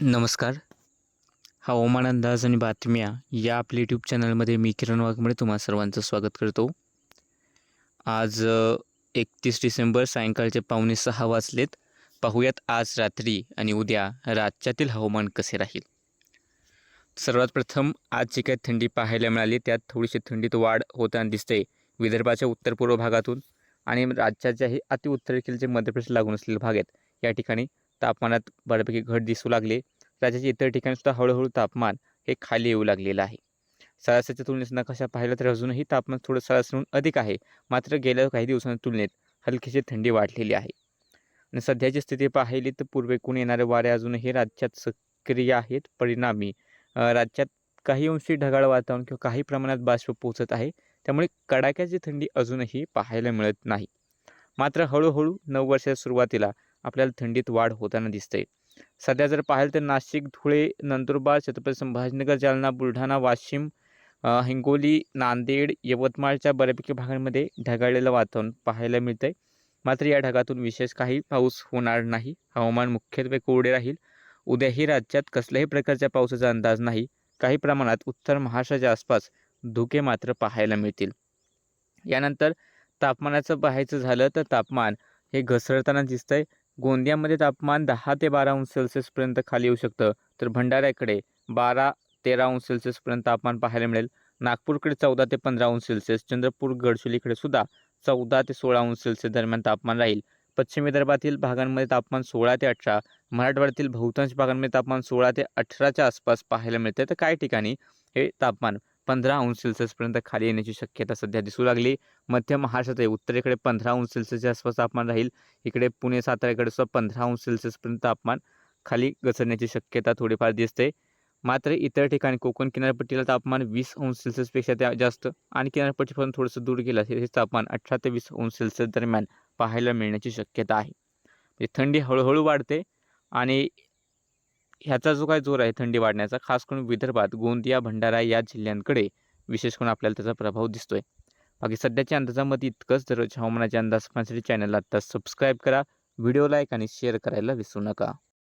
नमस्कार. हवामान अंदाज आणि बातम्या या आपल्या यूट्यूब चॅनलमध्ये मी किरण वाघमळे तुम्हा सर्वांचं स्वागत करतो. आज एकतीस डिसेंबर सायंकाळचे पावणे सहा वाजलेत. पाहूयात आज रात्री आणि उद्या राज्यातील हवामान कसे राहील? सर्वात प्रथम आज जी काही थंडी पाहायला मिळाली त्यात थोडीशी थंडीत वाढ होताना दिसते विदर्भाच्या उत्तर पूर्व भागातून. आणि राज्याच्याही अतिउत्तरेखील जे मध्य प्रदेश लागून असलेले भाग आहेत या ठिकाणी तापमानात बऱ्यापैकी घट दिसू लागली. राज्याच्या इतर ठिकाणीसुद्धा हळूहळू तापमान हे खाली येऊ लागलेलं आहे. सरासरीच्या तुलनेत नकाशा पाहिला तर अजूनही तापमान थोडं सरासरीहून अधिक आहे. मात्र गेल्या काही दिवसांच्या तुलनेत हलकीशी थंडी वाढलेली आहे. आणि सध्याची स्थिती पाहिली तर पूर्वेकडून येणारे वारे अजूनही राज्यात सक्रिय आहेत. परिणामी राज्यात काही अंशी ढगाळ वातावरण किंवा काही प्रमाणात बाष्प पोचत आहे. त्यामुळे कडाक्याची थंडी अजूनही पाहायला मिळत नाही. मात्र हळूहळू नऊ वर्षाच्या सुरुवातीला आपल्याला थंडीत वाढ होताना दिसते. सध्या जर पाहिलं तर नाशिक धुळे नंदुरबार छत्रपती संभाजीनगर जालना बुलढाणा वाशिम हिंगोली नांदेड यवतमाळच्या बऱ्यापैकी भागांमध्ये ढगाळलेलं वातावरण पाहायला मिळतं आहे मात्र या ढगातून विशेष काही पाऊस होणार नाही. हवामान मुख्यत्वे कोरडे राहील. उद्याही राज्यात कसल्याही प्रकारच्या पावसाचा अंदाज नाही. काही प्रमाणात उत्तर महाराष्ट्राच्या आसपास धुके मात्र पाहायला मिळतील. यानंतर तापमानाचं पाहायचं झालं तर तापमान हे घसरताना दिसतंय. गोंदियामध्ये तापमान दहा ते बारा अंश सेल्सिअसपर्यंत खाली येऊ शकतं. तर भंडाऱ्याकडे बारा तेरा अंश सेल्सिअसपर्यंत तापमान पाहायला मिळेल. नागपूरकडे चौदा ते पंधरा अंश सेल्सिअस चंद्रपूर गडचिरोलीकडे सुद्धा चौदा ते सोळा अंश सेल्सिअस दरम्यान तापमान राहील. पश्चिम विदर्भातील भागांमध्ये तापमान सोळा ते अठरा मराठवाड्यातील बहुतांश भागांमध्ये तापमान सोळा ते अठराच्या आसपास पाहायला मिळते तर काही ठिकाणी हे तापमान पंधरा अंश सेल्सिअसपर्यंत खाली येण्याची शक्यता सध्या दिसू लागली. मध्य महाराष्ट्रात उत्तरेकडे पंधरा अंश सेल्सिअसच्या आसपास तापमान राहील. इकडे पुणे साताऱ्याकडे सुद्धा पंधरा अंश सेल्सिअसपर्यंत तापमान खाली घसरण्याची शक्यता थोडीफार दिसते. मात्र इतर ठिकाणी कोकण किनारपट्टीला तापमान वीस अंश सेल्सिअसपेक्षा त्या जास्त. आणि किनारपट्टीपासून थोडंसं दूर गेलं असेल हे तापमान अठरा ते वीस अंश सेल्सिअस दरम्यान पाहायला मिळण्याची शक्यता आहे. म्हणजे थंडी हळूहळू वाढते आणि ह्याचा जो काय जोर आहे थंडी वाढण्याचा खास करून विदर्भात गोंदिया भंडारा या जिल्ह्यांकडे विशेष करून आपल्याला त्याचा प्रभाव दिसतोय. बाकी सध्याच्या अंदाजामध्ये इतकंच दररोज हवामानाचे अंदाज पाहण्यासाठी चॅनलला आत्ता सबस्क्राईब करा. व्हिडिओ लाईक आणि शेअर करायला विसरू नका.